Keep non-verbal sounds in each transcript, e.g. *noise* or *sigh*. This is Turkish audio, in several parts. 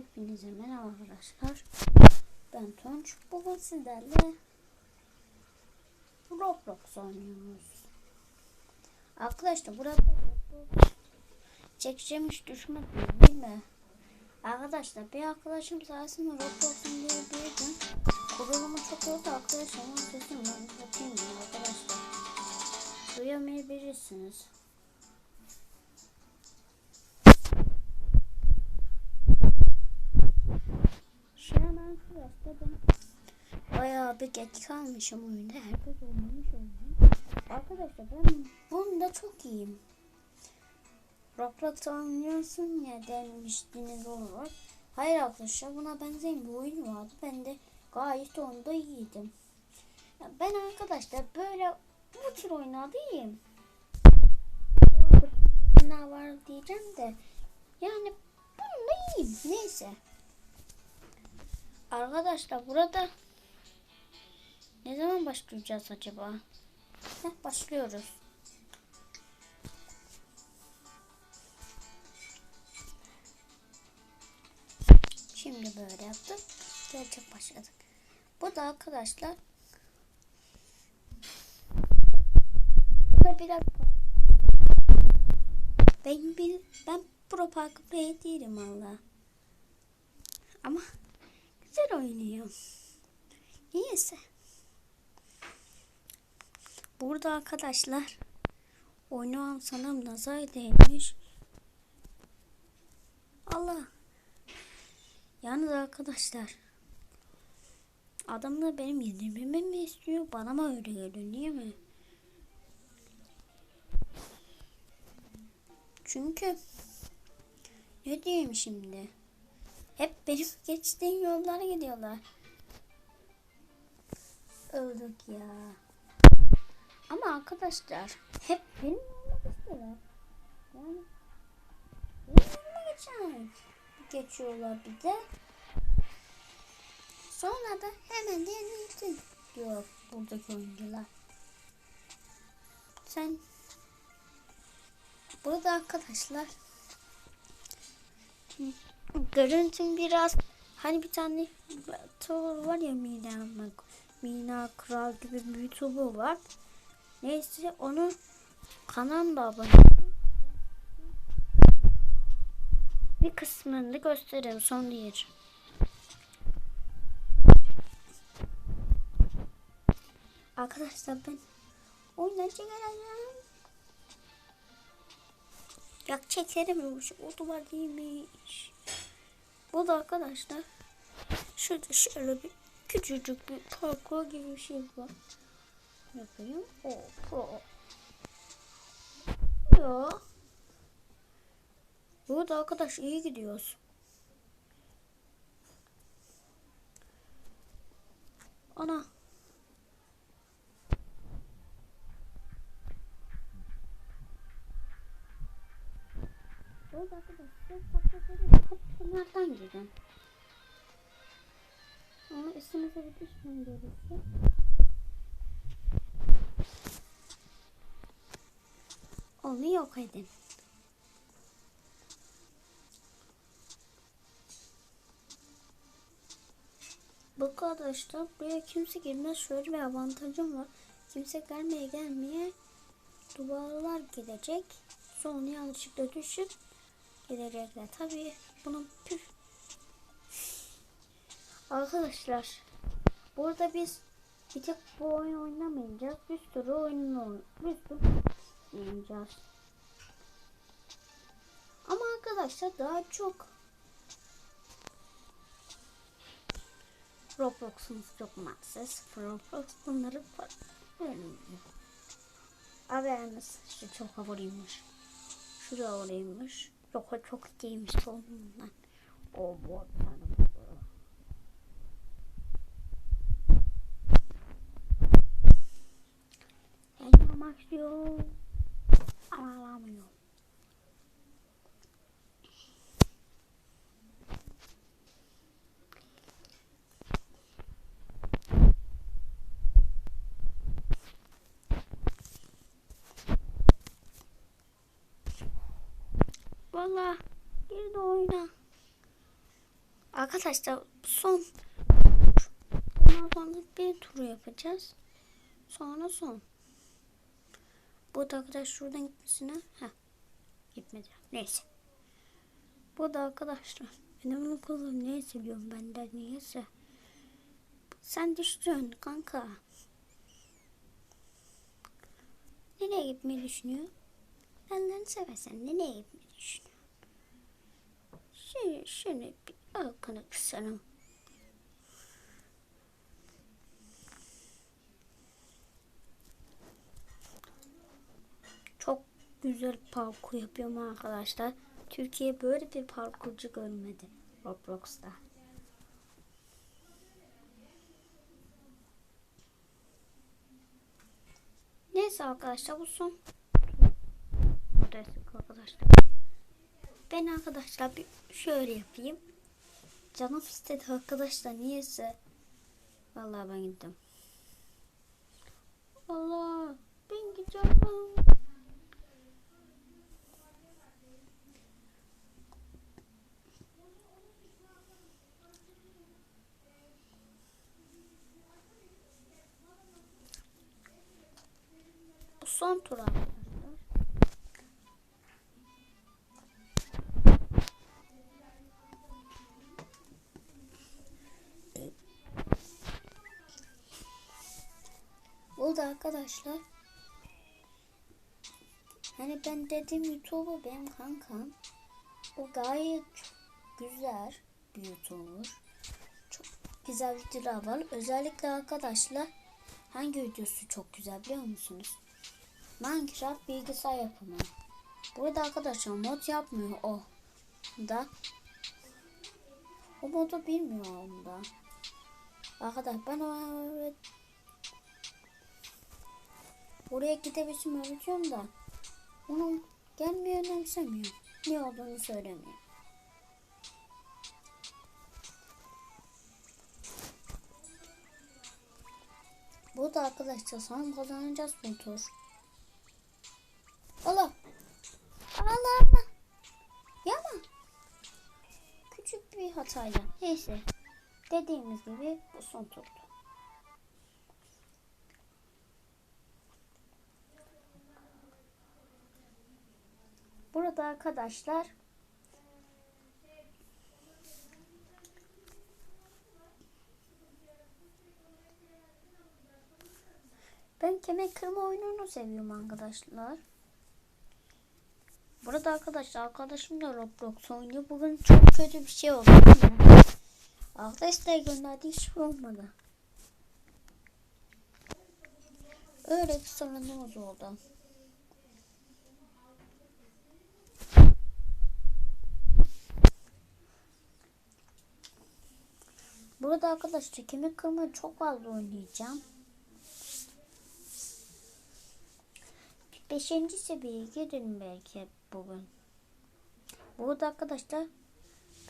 Hepinize merhaba arkadaşlar. Ben Tunç. Bugün sizlerle Roblox oynuyoruz. Arkadaşlar burada Roblox çekeceğim hiç düşmedi değil mi? Arkadaşlar bir arkadaşım sayesinde Roblox'un diyebilirdim. Kurulumu çok oldu arkadaşlar. Onun sesini ben yapayım ya arkadaşlar. Duyamayabilirsiniz. Şu an arkadaşlar ben bayağı bir geç kalmışım oyunda. Herkes oynamış oyunu. Arkadaşlar ben bunda çok iyiyim. Roblox oynuyorsun ya denmiştiniz olur. Hayır arkadaşlar buna benzeyen bir oyun vardı. Ben de gayet onda iyiydim. Ya ben arkadaşlar böyle bu tür oyunlarda iyiyim. Ne var diyeceğim de yani bunda iyiyim. Neyse. Arkadaşlar burada ne zaman başlayacağız acaba? Heh, başlıyoruz. Şimdi böyle yaptık. Gerçek başladık. Bu da arkadaşlar Burada biraz ben bir ben pro park play değilim valla. Ama güzel oynuyor. Niyeyse. Burada arkadaşlar oynayan sanırım nazar değmiş. Allah. Yalnız arkadaşlar adamlar benim yedirmemi mi istiyor? Bana mı öyle geliyor? Niye mi? Çünkü ne diyeyim şimdi? Hep benim geçtiğim yollara gidiyorlar. Öldük ya. Ama arkadaşlar hep benim yoluma geçen geçiyorlar bir de. Sonra da hemen de yenilsin diyor buradaki oyuncular. Sen burada arkadaşlar görüntüm biraz hani bir tane YouTuber var ya Mina Mina Kral gibi bir YouTuber var. Neyse onu kanalımda abone bir kısmını göstereyim son değil. Arkadaşlar ben oyundan çekerim. Yak çekerimmiş. O duvar değilmiş. Bu da arkadaşlar şurada şöyle bir küçücük bir parkur gibi bir şey var. Yapayım. Pro. Ya. Burada arkadaş iyi gidiyoruz. Ana. Burada arkadaşlar kapılardan gidin. Ama üstümüze bir düşman gelirse. Onu yok edin. Bu arkadaşlar buraya kimse girmez. Şöyle bir avantajım var. Kimse gelmeye gelmeye duvarlar gidecek. Sonra yanlışlıkla düşüp gidecekler. Tabii bunun püf. Arkadaşlar burada biz bir tek bu oyun oynamayacağız. Bir sürü oyun bir oynayacağız. Ama arkadaşlar daha çok Roblox'umuz çok maalesef. Roblox bunları vermiyor. Haberiniz işte çok havalıymış. Şu da havalıymış. Yok o çok iyiymiş sonundan. O bu tanım. Ben yapmak istiyorum. Ama alamıyorum. Valla gir de oyna. Arkadaşlar son bundan sonra bir turu yapacağız. Sonra son. Bu da arkadaş şuradan gitmesine. Heh. Gitmedi. Neyse. Bu da arkadaşlar. Benim okulum ne seviyorum benden niyeyse. Sen düştün kanka. Nereye gitmeyi düşünüyor? Benden seversen nereye gitmeyi düşünüyor? Şunu, şunu bir arkana kısarım. Çok güzel parkur yapıyorum arkadaşlar. Türkiye böyle bir parkurcu görmedi Roblox'ta. Neyse arkadaşlar bu son Buradayız arkadaşlar. Ben arkadaşlar bir şöyle yapayım. Canım istedi arkadaşlar niyeyse. Vallahi ben gittim. Allah ben gideceğim. Burada arkadaşlar. Hani ben dedim YouTuber benim kankam. O gayet güzel bir YouTuber. Çok güzel videolar var. Özellikle arkadaşlar hangi videosu çok güzel biliyor musunuz? Minecraft bilgisayar yapımı. Burada arkadaşlar mod yapmıyor. O da. O modu bilmiyor onda arkadaş ben o Oraya gidebilsem öleceğim da. Onun gelmiyor önemsemiyor. Ne olduğunu söylemiyor. Bu da arkadaşlar sanırım kazanacağız bu tur. Allah. Allah. Yama. Küçük bir hatayla. Neyse. Dediğimiz gibi bu son turdu. Burada arkadaşlar Ben kemer kırma oyununu seviyorum arkadaşlar. Burada arkadaşlar arkadaşım da Roblox oynuyor. Bugün çok kötü bir şey oldu. Arkadaşlar gönderdi hiç şey olmadı. Öyle bir sorunumuz oldu. Burada arkadaşlar kemik kırmayı çok fazla oynayacağım. Beşinci seviyeye gidelim belki bugün. Burada arkadaşlar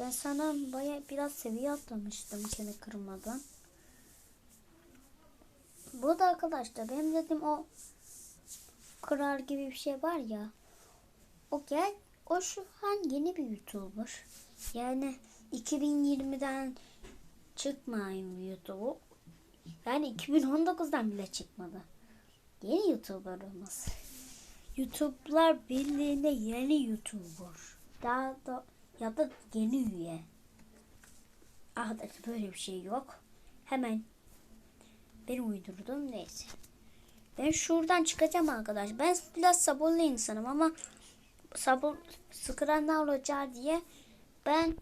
ben sana baya biraz seviye atlamıştım kemik kırmadan. Burada arkadaşlar benim dedim o kırar gibi bir şey var ya. O gel o şu an yeni bir YouTuber. Yani 2020'den çıkmayın YouTube. Yani 2019'dan bile çıkmadı. Yeni YouTuber'ımız. YouTube'lar birliğinde yeni YouTuber. Daha da ya da yeni üye. Arkadaşlar böyle bir şey yok. Hemen ben uydurdum neyse. Ben şuradan çıkacağım arkadaş. Ben biraz sabırlı insanım ama sabır sıkıranlar olacağı diye ben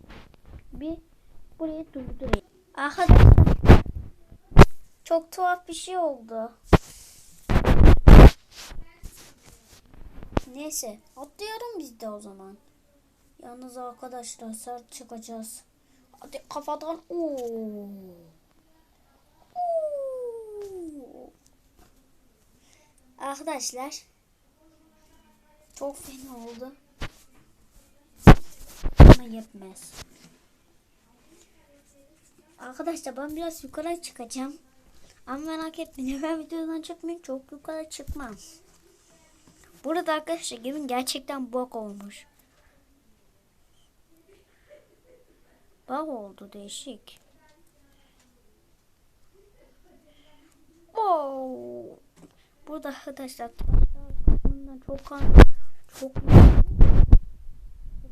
bir burayı durdurayım. Aha. Çok tuhaf bir şey oldu. Neyse atlayalım biz de o zaman. Yalnız arkadaşlar sert çıkacağız. Hadi kafadan. Oo. Oo. Arkadaşlar çok fena oldu. Ama yetmez. Arkadaşlar ben biraz yukarı çıkacağım. Ama merak etmeyin ben videodan çıkmayayım çok yukarı çıkmam. Burada arkadaşlar gemim gerçekten bok olmuş. Bak oldu değişik. Wow. Burada arkadaşlar çok an çok çok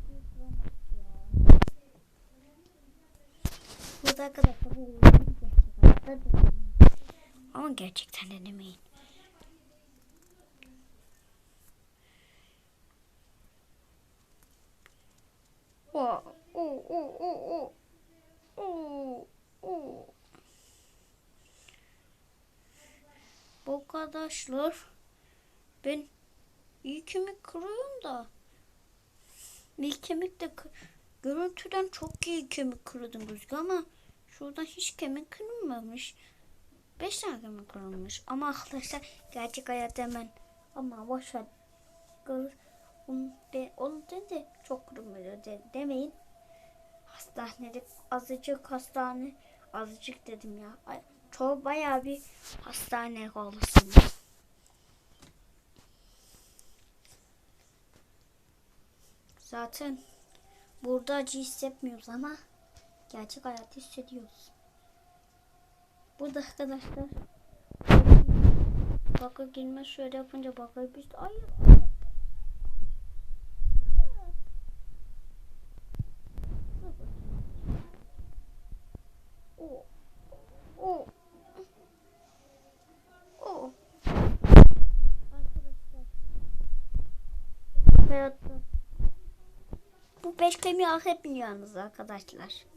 iyi duramaz ya. Burada arkadaşlar. Ama gerçekten denemeyin. Oh, oh, oh, oh, oh. Oh. Bu arkadaşlar ben iyi kemik kırıyorum da bir kemik de görüntüden çok iyi kemik kırdım gözüküyor ama şuradan hiç kemik kırılmamış. Beş tane kemik kırılmış ama arkadaşlar gerçek hayatta hemen ama boşver onu, be, onu dedi çok kırılmıyor de, demeyin. Hastanede azıcık hastane azıcık dedim ya. Ay, çok bayağı bir hastane olasın. Zaten burada acı hissetmiyoruz ama gerçek hayatta hissediyoruz. Burada arkadaşlar. Baka girme şöyle yapınca baka biz ay. O. O. O. Arkadaşlar. Hayatta bu beş kemiği etmiyor yalnız arkadaşlar.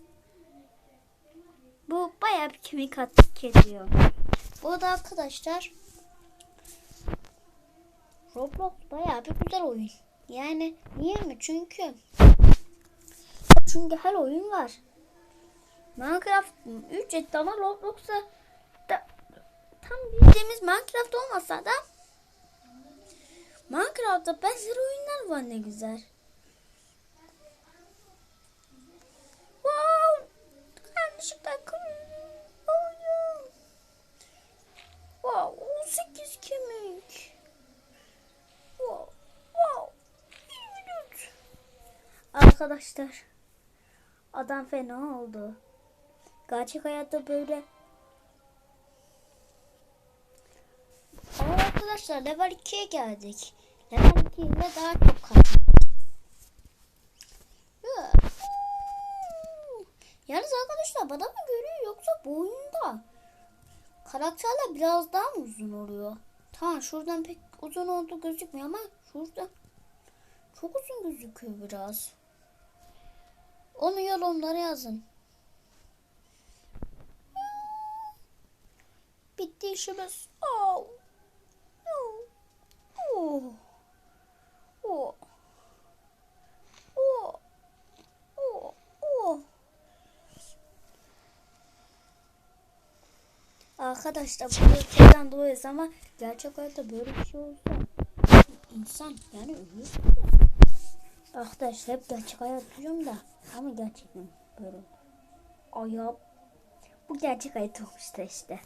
Bayağı bir kemik hak ediyor. Bu da arkadaşlar Roblox bayağı bir güzel oyun. Yani niye mi? Çünkü çünkü her oyun var. Minecraft ücretli ama Roblox'a da tam bildiğimiz Minecraft olmasa da Minecraft'ta benzer oyunlar var ne güzel. Wow! Yanlışlıkla kırıyorum. Oyun. Wow! 18 kemik. Wow! Wow! İyi Arkadaşlar adam fena oldu. Gerçek hayatta böyle Ama arkadaşlar level 2'ye geldik. Level 2 ile daha çok kazandık. Ya. Yalnız arkadaşlar bana mı görüyor yoksa bu oyunda karakterler biraz daha mı uzun oluyor? Tamam şuradan pek uzun olduğu gözükmüyor ama şurada çok uzun gözüküyor biraz. Onu yorumlara yazın. Bitti işimiz. Oh. Oh. Oh. Oh. Oh. Oh. Arkadaşlar bu tekrardan doğuyoruz ama gerçek hayatta böyle bir şey olsa insan yani ölür. Arkadaşlar hep gerçek hayat diyorum da ama gerçekten böyle. Ayağım. Bu gerçek hayat olmuştu işte.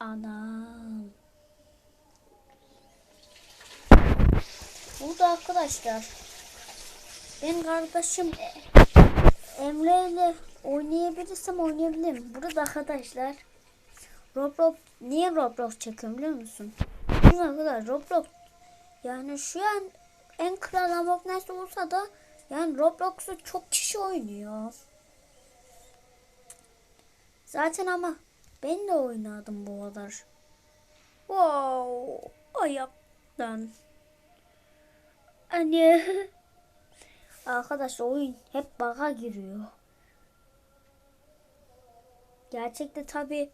Anam. Burada arkadaşlar benim kardeşim Emre ile oynayabilirsem oynayabilirim. Burada arkadaşlar Roblox niye Roblox çekiyorum biliyor musun? Çünkü arkadaşlar Roblox yani şu an en kral nasıl olsa da yani Roblox'u çok kişi oynuyor. Zaten ama ben de oynadım bu kadar. Wow, ayaktan. *laughs* Anne. Arkadaşlar oyun hep bug'a giriyor. Gerçekte tabi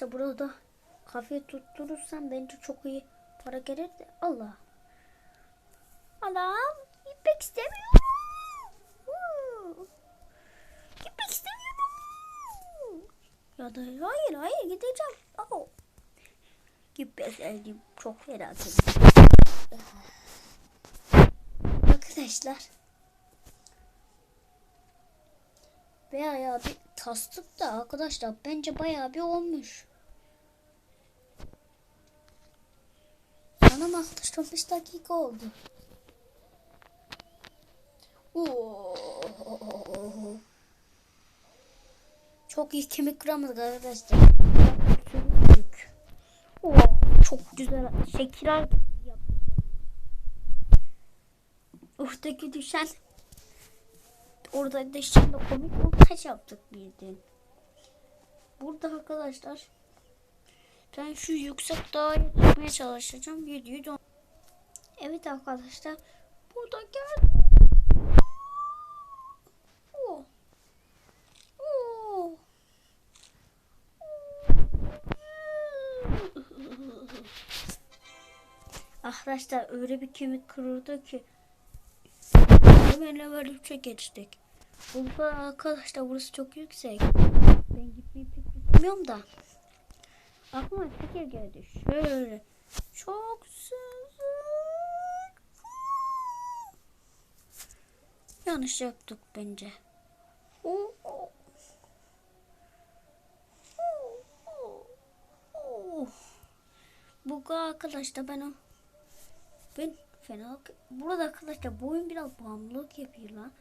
Arkadaşlar burada kafe tutturursam bence çok iyi para gelir de Allah. Anam gitmek istemiyorum. Gitmek istemiyorum. Ya da hayır hayır gideceğim. Oh. gibi sevdiğim çok ediyorum. Arkadaşlar bayağı bir tastık da arkadaşlar bence bayağı bir olmuş. Anam 15 dakika oldu. Oo. Çok iyi kemik kıramadık arkadaşlar. Oo, çok güzel şekiller yaptık. Oradaki düşen orada düşen de komik montaj yaptık bildiğin. Burada arkadaşlar ben şu yüksek dağa çıkmaya çalışacağım. Videoyu don- Evet arkadaşlar burada gel. Oo. Oo. *laughs* Arkadaşlar öyle bir kemik kırıldı ki hemen level 3'e geçtik. Burada arkadaşlar burası çok yüksek. Ben gitmeyi pek bilmiyorum da. Aklıma fikir geldi. Şöyle. Çok sıcak. Yanlış yaptık bence. Oo, oo. Bu arkadaşlar ben o ben fena burada arkadaşlar bu biraz bağımlılık yapıyor lan.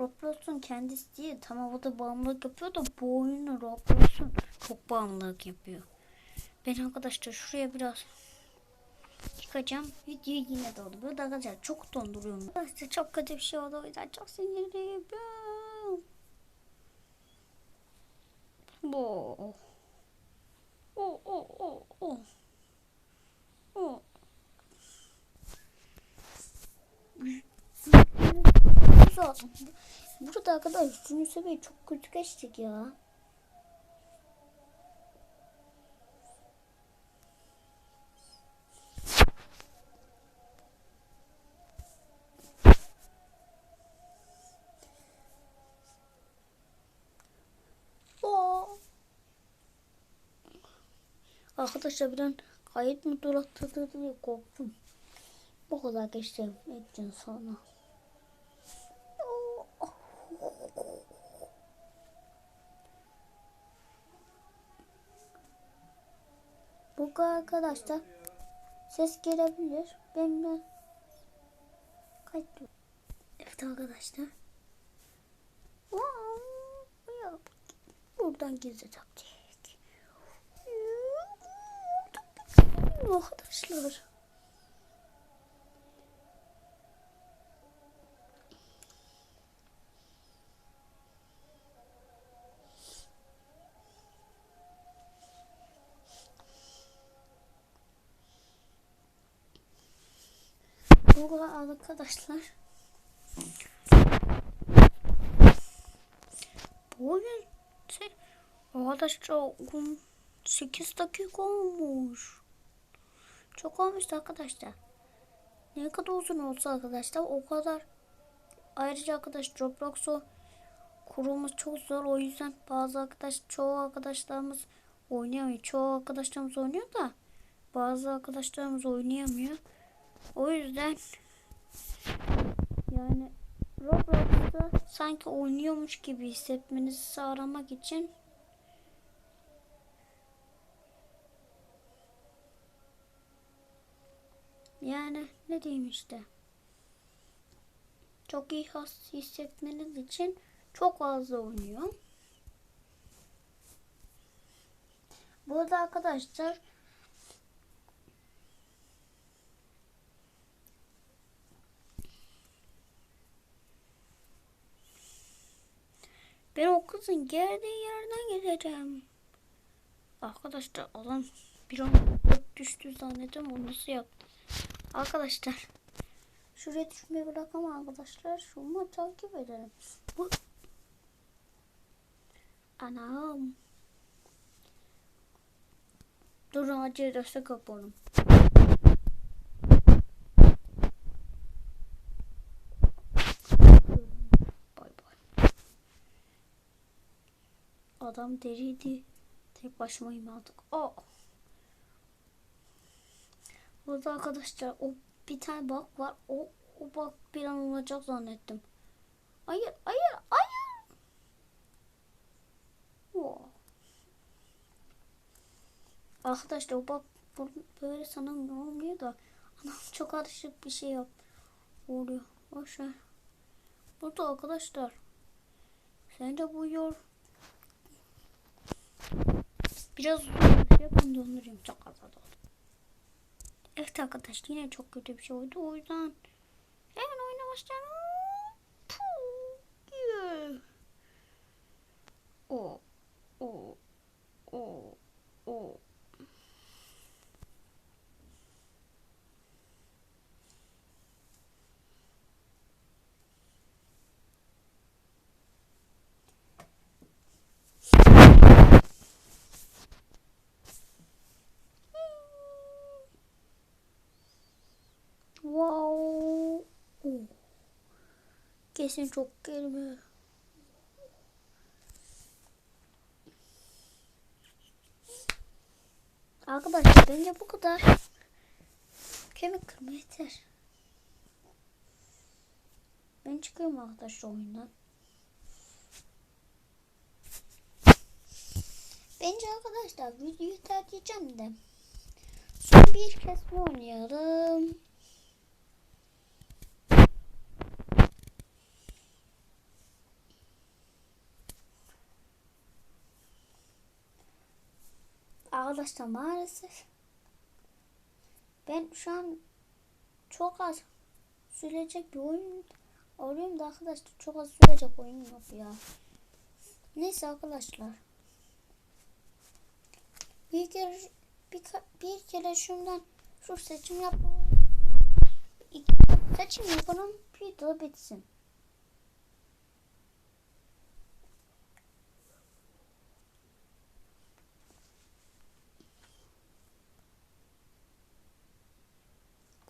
Roblox'un kendisi değil tamam o da bağımlılık yapıyor da bu oyunu Roblox'un çok bağımlılık yapıyor. Ben arkadaşlar şuraya biraz çıkacağım. Video yine doldu. Burada arkadaşlar çok donduruyorum. Arkadaşlar çok kötü bir şey oldu. O yüzden çok sinirliyim. Bu. O o o o. O. Burada arkadaşlar üçüncü seviye çok kötü geçtik ya. Arkadaşlar birden kayıt mı durakladı diye korktum. Bu kadar geçti ettin sonra. Bu arkadaşlar ses gelebilir. Ben de kayıt Evet arkadaşlar. Buradan gizli taktik. Arkadaşlar. Bu arkadaşlar. Bu oyun arkadaşlar 8 dakika olmuş. Çok olmuş arkadaşlar. Ne kadar uzun olsa arkadaşlar o kadar. Ayrıca arkadaş Roblox'u kurulması çok zor. O yüzden bazı arkadaş çoğu arkadaşlarımız oynayamıyor. Çoğu arkadaşlarımız oynuyor da bazı arkadaşlarımız oynayamıyor. O yüzden yani Roblox'ta sanki oynuyormuş gibi hissetmenizi sağlamak için yani ne diyeyim işte çok iyi hissetmeniz için çok fazla oynuyor. Burada arkadaşlar Ben o kızın geldiği yerden geleceğim. Arkadaşlar adam bir an düştü zannediyorum o nasıl yaptı. Arkadaşlar şuraya düşmeyi bırakamam arkadaşlar. Şunu takip edelim. Bu Anam. Durun acil destek yapalım. Adam deliydi. Tek başımayım artık. Oh. Burada arkadaşlar o bir tane bak var. O, o bak bir an olacak zannettim. Hayır, hayır, hayır. Oh. Arkadaşlar o bak böyle sanırım olmuyor da anam *laughs* çok karışık bir şey yap oluyor. Boşver. Burada arkadaşlar sen de bu yol biraz uzun bir şey ben döndüreyim çok az oldu. Evet arkadaşlar yine çok kötü bir şey oldu o yüzden hemen oyuna başlayalım. Puh, yeah. O o o o Wow. Oo. Kesin çok kelime. Arkadaşlar bence bu kadar. Kemik kırma yeter. Ben çıkıyorum arkadaşlar oyundan. Bence arkadaşlar videoyu terciheceğim de. Son bir kez mi oynayalım? Arkadaşlar maalesef ben şu an çok az sürecek bir oyun arıyorum da arkadaşlar çok az sürecek oyun yok ya. Neyse arkadaşlar. Bir kere bir, bir kere şundan şu seçim yapalım. Seçim yapalım. De bitsin.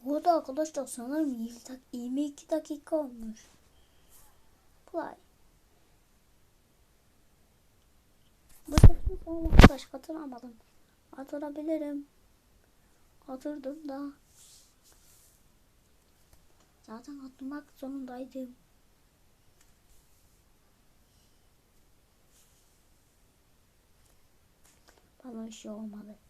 Bu arada arkadaşlar sanırım 20 dak- 22 dakika olmuş. Play. Bu sonra arkadaş hatırlamadım. Hatırlabilirim. Hatırdım da. Zaten hatırlamak zorundaydım. Bana bir şey olmadı.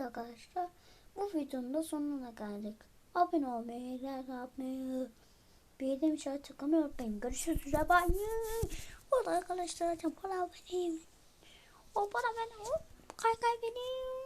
Evet arkadaşlar bu videonun da sonuna geldik. Abone olmayı, like atmayı, bildirim işareti tıklamayı unutmayın. Görüşürüz. Bye. Orada arkadaşlar zaten para benim. O para benim. Hop, Kay kay benim.